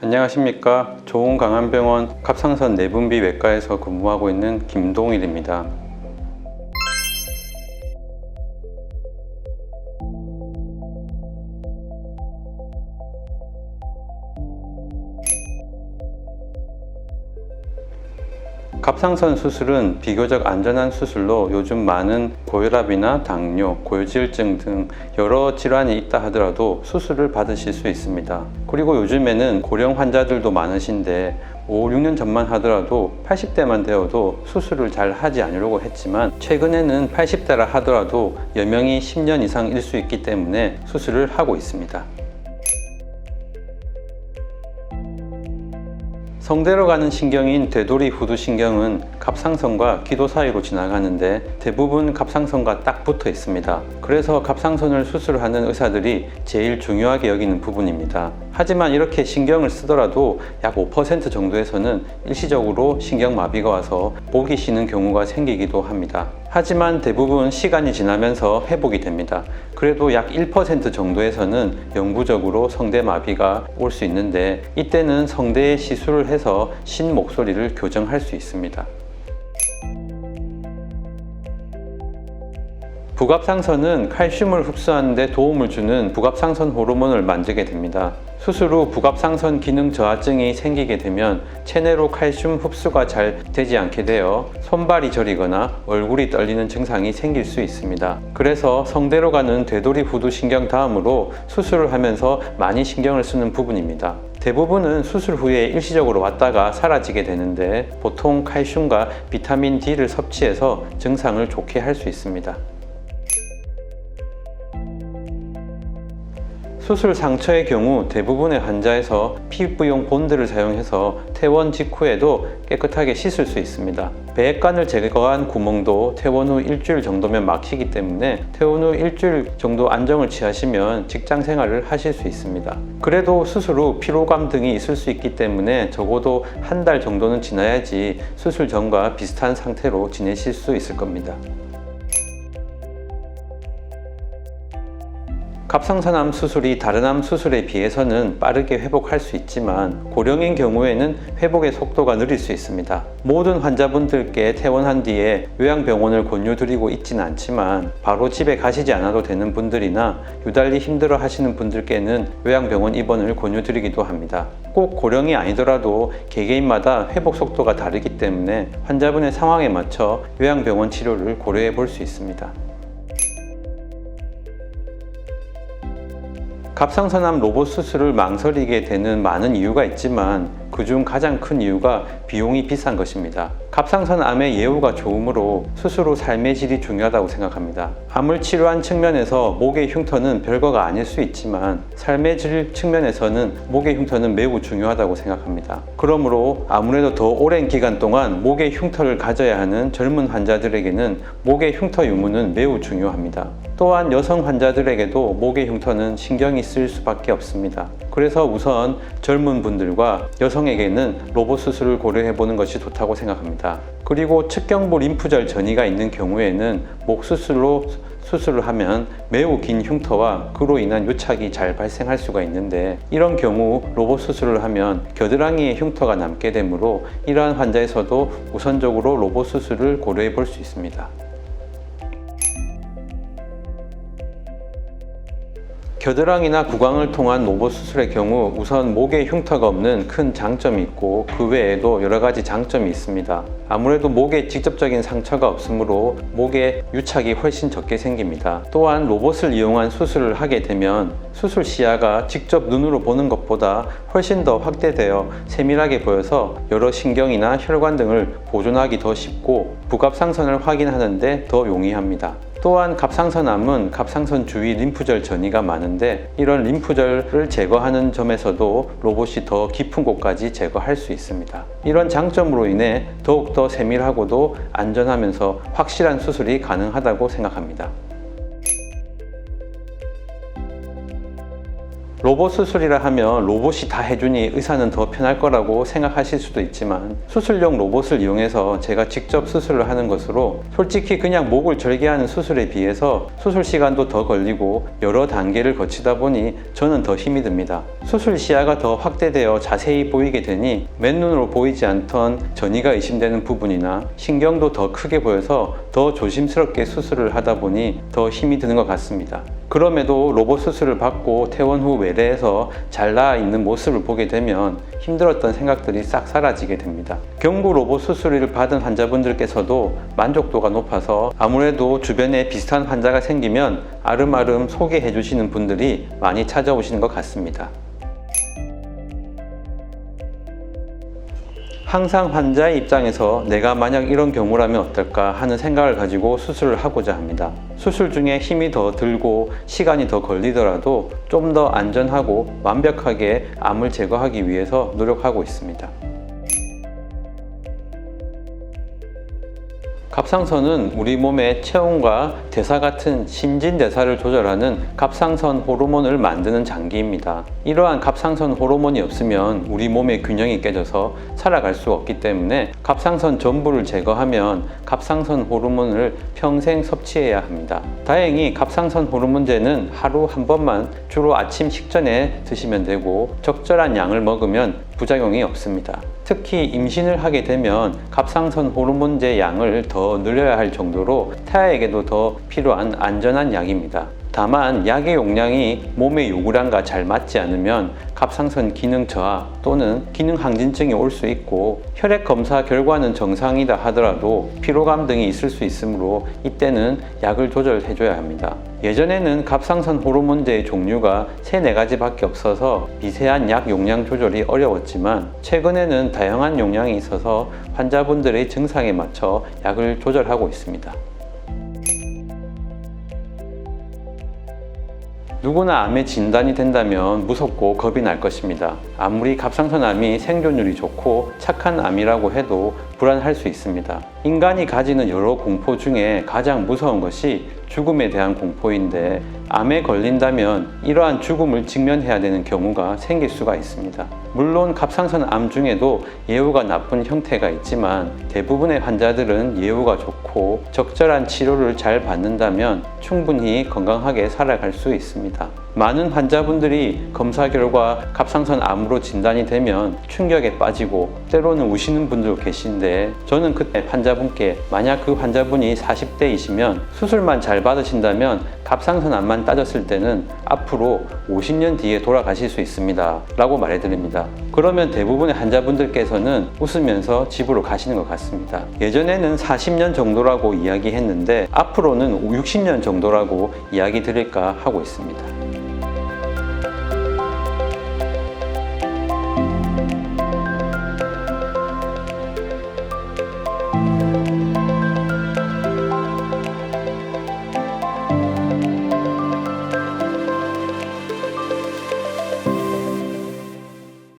안녕하십니까. 좋은강안병원 갑상선 내분비 외과에서 근무하고 있는 김동일입니다. 갑상선 수술은 비교적 안전한 수술로 요즘 많은 고혈압이나 당뇨, 고지혈증 등 여러 질환이 있다 하더라도 수술을 받으실 수 있습니다. 그리고 요즘에는 고령 환자들도 많으신데 5, 6년 전만 하더라도 80대만 되어도 수술을 잘 하지 않으려고 했지만 최근에는 80대라 하더라도 여명이 10년 이상 일 수 있기 때문에 수술을 하고 있습니다. 성대로 가는 신경인 되돌이 후두 신경은 갑상선과 기도 사이로 지나가는데 대부분 갑상선과 딱 붙어 있습니다. 그래서 갑상선을 수술하는 의사들이 제일 중요하게 여기는 부분입니다. 하지만 이렇게 신경을 쓰더라도 약 5% 정도에서는 일시적으로 신경마비가 와서 목이 쉬는 경우가 생기기도 합니다. 하지만 대부분 시간이 지나면서 회복이 됩니다. 그래도 약 1% 정도에서는 영구적으로 성대마비가 올 수 있는데 이때는 성대에 시술을 해서 신 목소리를 교정할 수 있습니다. 부갑상선은 칼슘을 흡수하는 데 도움을 주는 부갑상선 호르몬을 만들게 됩니다. 수술 후 부갑상선 기능 저하증이 생기게 되면 체내로 칼슘 흡수가 잘 되지 않게 되어 손발이 저리거나 얼굴이 떨리는 증상이 생길 수 있습니다. 그래서 성대로 가는 되돌이 후두 신경 다음으로 수술을 하면서 많이 신경을 쓰는 부분입니다. 대부분은 수술 후에 일시적으로 왔다가 사라지게 되는데 보통 칼슘과 비타민 D를 섭취해서 증상을 좋게 할 수 있습니다. 수술 상처의 경우 대부분의 환자에서 피부용 본드를 사용해서 퇴원 직후에도 깨끗하게 씻을 수 있습니다. 배액관을 제거한 구멍도 퇴원 후 일주일 정도면 막히기 때문에 퇴원 후 일주일 정도 안정을 취하시면 직장 생활을 하실 수 있습니다. 그래도 수술 후 피로감 등이 있을 수 있기 때문에 적어도 한 달 정도는 지나야지 수술 전과 비슷한 상태로 지내실 수 있을 겁니다. 갑상선암 수술이 다른 암 수술에 비해서는 빠르게 회복할 수 있지만 고령인 경우에는 회복의 속도가 느릴 수 있습니다. 모든 환자분들께 퇴원한 뒤에 요양병원을 권유드리고 있지는 않지만 바로 집에 가시지 않아도 되는 분들이나 유달리 힘들어 하시는 분들께는 요양병원 입원을 권유드리기도 합니다. 꼭 고령이 아니더라도 개개인마다 회복 속도가 다르기 때문에 환자분의 상황에 맞춰 요양병원 치료를 고려해 볼 수 있습니다. 갑상선암 로봇 수술을 망설이게 되는 많은 이유가 있지만 그중 가장 큰 이유가 비용이 비싼 것입니다. 갑상선 암의 예후가 좋으므로 후 삶의 질이 중요하다고 생각합니다. 암을 치료한 측면에서 목의 흉터는 별거가 아닐 수 있지만 삶의 질 측면에서는 목의 흉터는 매우 중요하다고 생각합니다. 그러므로 아무래도 더 오랜 기간 동안 목의 흉터를 가져야 하는 젊은 환자들에게는 목의 흉터 유무는 매우 중요합니다. 또한 여성 환자들에게도 목의 흉터는 신경이 쓰일 수밖에 없습니다. 그래서 우선 젊은 분들과 여성에게는 로봇 수술을 고려해 보는 것이 좋다고 생각합니다. 그리고 측경부 림프절 전이가 있는 경우에는 목 수술로 수술을 하면 매우 긴 흉터와 그로 인한 유착이 잘 발생할 수가 있는데 이런 경우 로봇 수술을 하면 겨드랑이에 흉터가 남게 되므로 이러한 환자에서도 우선적으로 로봇 수술을 고려해 볼 수 있습니다. 겨드랑이나 구강을 통한 로봇 수술의 경우 우선 목에 흉터가 없는 큰 장점이 있고 그 외에도 여러 가지 장점이 있습니다. 아무래도 목에 직접적인 상처가 없으므로 목에 유착이 훨씬 적게 생깁니다. 또한 로봇을 이용한 수술을 하게 되면 수술 시야가 직접 눈으로 보는 것보다 훨씬 더 확대되어 세밀하게 보여서 여러 신경이나 혈관 등을 보존하기 더 쉽고 부갑상선을 확인하는데 더 용이합니다. 또한 갑상선암은 갑상선 주위 림프절 전이가 많은데 이런 림프절을 제거하는 점에서도 로봇이 더 깊은 곳까지 제거할 수 있습니다. 이런 장점으로 인해 더욱더 세밀하고도 안전하면서 확실한 수술이 가능하다고 생각합니다. 로봇 수술이라 하면 로봇이 다 해주니 의사는 더 편할 거라고 생각하실 수도 있지만 수술용 로봇을 이용해서 제가 직접 수술을 하는 것으로 솔직히 그냥 목을 절개하는 수술에 비해서 수술 시간도 더 걸리고 여러 단계를 거치다 보니 저는 더 힘이 듭니다. 수술 시야가 더 확대되어 자세히 보이게 되니 맨눈으로 보이지 않던 전이가 의심되는 부분이나 신경도 더 크게 보여서 더 조심스럽게 수술을 하다 보니 더 힘이 드는 것 같습니다. 그럼에도 로봇 수술을 받고 퇴원 후 외래에서 잘 나아 있는 모습을 보게 되면 힘들었던 생각들이 싹 사라지게 됩니다. 경구 로봇 수술을 받은 환자분들께서도 만족도가 높아서 아무래도 주변에 비슷한 환자가 생기면 아름아름 소개해 주시는 분들이 많이 찾아오시는 것 같습니다. 항상 환자의 입장에서 내가 만약 이런 경우라면 어떨까 하는 생각을 가지고 수술을 하고자 합니다. 수술 중에 힘이 더 들고 시간이 더 걸리더라도 좀 더 안전하고 완벽하게 암을 제거하기 위해서 노력하고 있습니다. 갑상선은 우리 몸의 체온과 대사 같은 신진대사를 조절하는 갑상선 호르몬을 만드는 장기입니다. 이러한 갑상선 호르몬이 없으면 우리 몸의 균형이 깨져서 살아갈 수 없기 때문에 갑상선 전부를 제거하면 갑상선 호르몬을 평생 섭취해야 합니다. 다행히 갑상선 호르몬제는 하루 한 번만 주로 아침 식전에 드시면 되고 적절한 양을 먹으면 부작용이 없습니다. 특히 임신을 하게 되면 갑상선 호르몬제 양을 더 늘려야 할 정도로 태아에게도 더 필요한 안전한 약입니다. 다만 약의 용량이 몸의 요구량과 잘 맞지 않으면 갑상선 기능 저하 또는 기능 항진증이 올 수 있고 혈액 검사 결과는 정상이다 하더라도 피로감 등이 있을 수 있으므로 이때는 약을 조절해 줘야 합니다. 예전에는 갑상선 호르몬제의 종류가 3, 4가지밖에 없어서 미세한 약 용량 조절이 어려웠지만 최근에는 다양한 용량이 있어서 환자분들의 증상에 맞춰 약을 조절하고 있습니다. 누구나 암에 진단이 된다면 무섭고 겁이 날 것입니다. 아무리 갑상선암이 생존율이 좋고 착한 암이라고 해도 불안할 수 있습니다. 인간이 가지는 여러 공포 중에 가장 무서운 것이 죽음에 대한 공포인데 암에 걸린다면 이러한 죽음을 직면해야 되는 경우가 생길 수가 있습니다. 물론 갑상선 암 중에도 예후가 나쁜 형태가 있지만 대부분의 환자들은 예후가 좋고 적절한 치료를 잘 받는다면 충분히 건강하게 살아갈 수 있습니다. 많은 환자분들이 검사 결과 갑상선 암으로 진단이 되면 충격에 빠지고 때로는 우시는 분도 계신데 저는 그때 환자분께 만약 그 환자분이 40대이시면 수술만 잘 받으신다면 갑상선 암만 따졌을 때는 앞으로 50년 뒤에 돌아가실 수 있습니다. 라고 말해드립니다. 그러면 대부분의 환자분들께서는 웃으면서 집으로 가시는 것 같습니다. 예전에는 40년 정도라고 이야기했는데 앞으로는 60년 정도라고 이야기 드릴까 하고 있습니다.